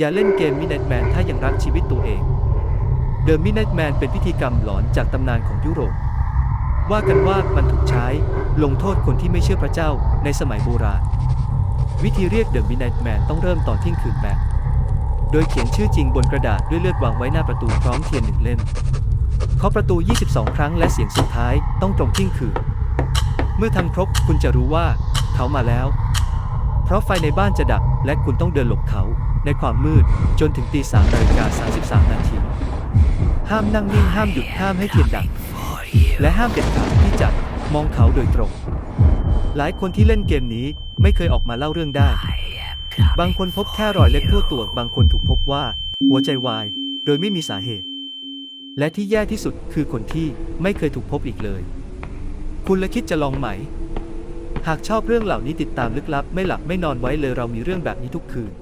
อย่าเล่นเกม Midnight Man ถ้ายังรักชีวิตตัวเอง The Midnight Man เป็นพิธีกรรมหลอนจากตำนานของยุโรป ว่ากันว่ามันถูกใช้ลงโทษคนที่ไม่เชื่อพระเจ้าในสมัยโบราณ วิธีเรียก The Midnight Man ต้องเริ่มตอนเที่ยงคืนแปดโดยเขียนชื่อจริงบนกระดาษด้วยเลือดวางไว้หน้าประตูพร้อมเทียนหนึ่งเล่มเคาะประตู 22 ครั้งและเสียงสุดท้ายต้องตรงเที่ยงคืน เมื่อทำครบคุณจะรู้ว่าเขามาแล้ว เพราะไฟในบ้านจะดับและคุณต้องเดินหลบเขา ในความมืดจนถึงตีสามนาฬิกา33 นาที ห้ามนั่งนิ่งห้ามหยุดห้ามให้เทียนดับและห้ามเด็ดขาดที่จะมองเขาโดยตรง หลายคนที่เล่นเกมนี้ไม่เคยออกมาเล่าเรื่องได้ บางคนพบแค่รอยเล็บทั่วตัว บางคนถูกพบว่า หัวใจวาย โดยไม่มีสาเหตุ และที่แย่ที่สุดคือคนที่ไม่เคยถูกพบอีกเลย คุณละคิดจะลองไหม หากชอบเรื่องเหล่านี้ติดตามลึกลับ ไม่หลับไม่นอนไว้เลยเรามีเรื่องแบบนี้ทุกคืน